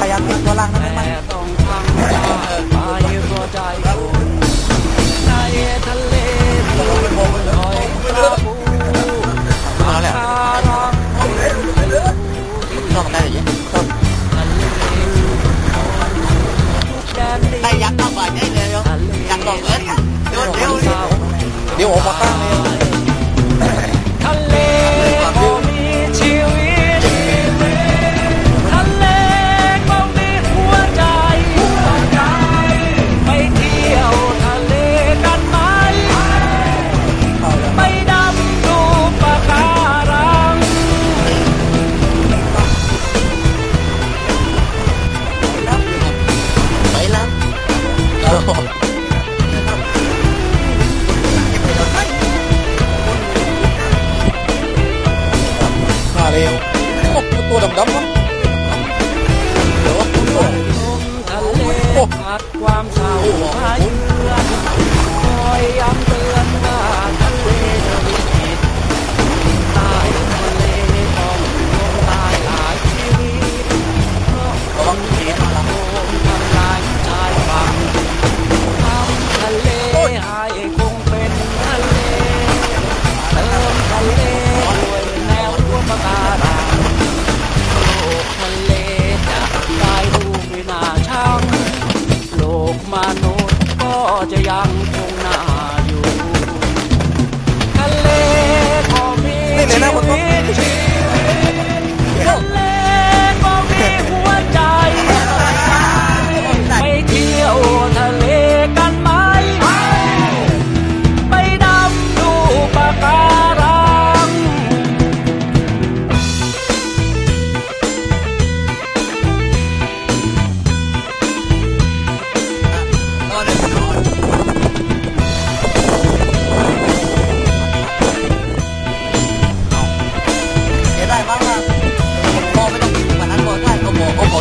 พยายามตัวล่งนะไม่ต้องพังต้ได้ยักปได้เลยยักต้อเล่นเดี๋ยวเดี๋ยวเดี๋ยวผมมาตั้ง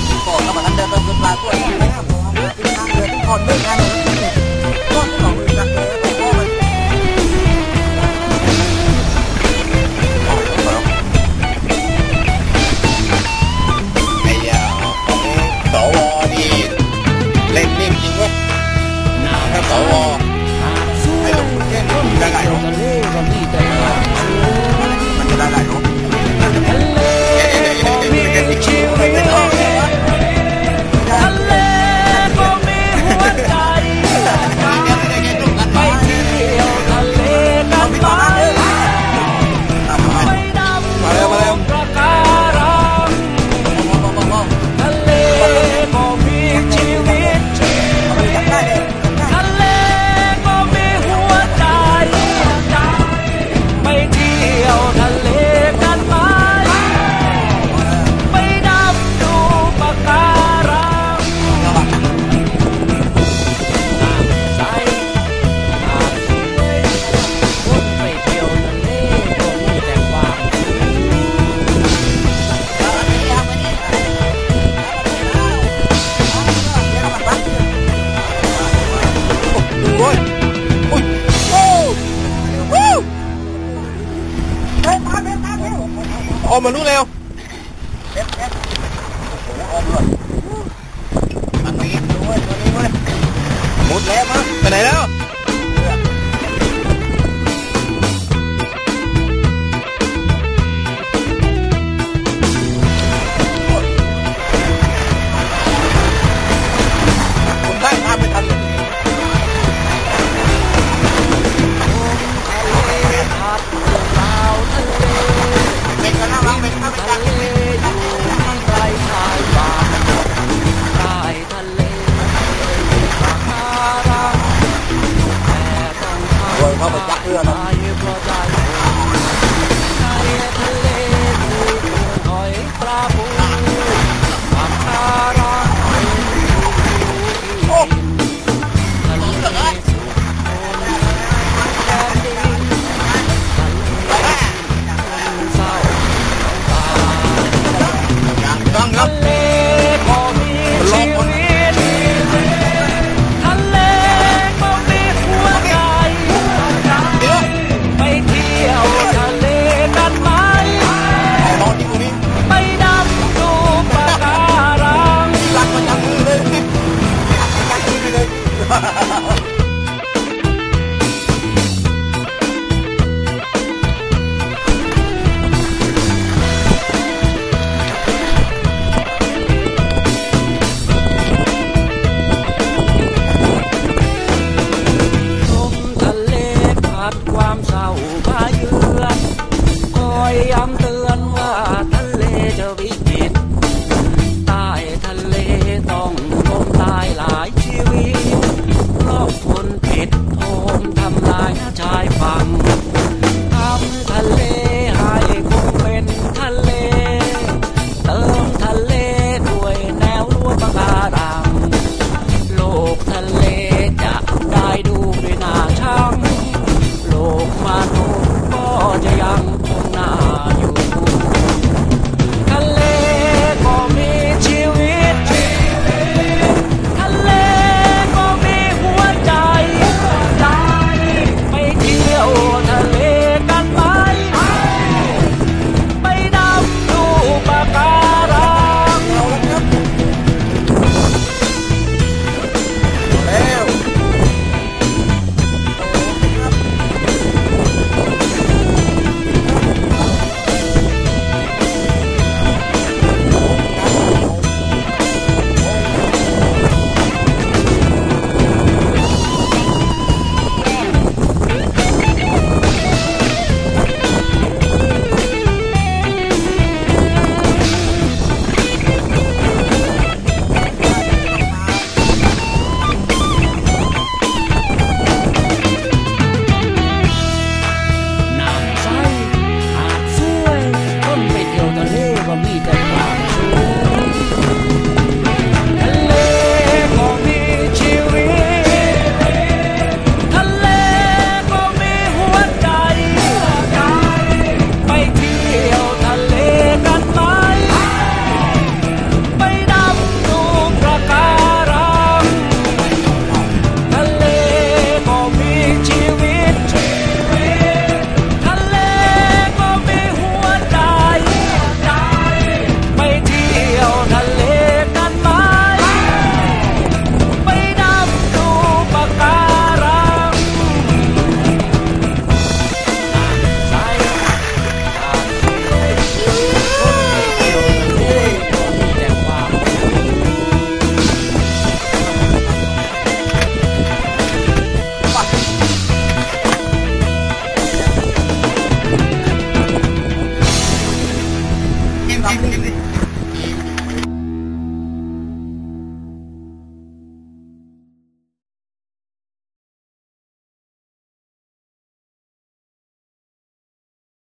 นก่อนแล้วมันเดินเดินเดินมาต้วเองนะครับผที่ทางเดินก่อนด้วยกันก่อนที่เราเดิน ปอ้วยอ้ยโอ้ยเร็วตามเร็ามเร็วออกมาเร็วเร็วเร็วโอ้ออกเลยอันนี้ด้วยตัวนี้ด้วยหมดแล้วมั้งไปไหนแล้ว 我加哥呢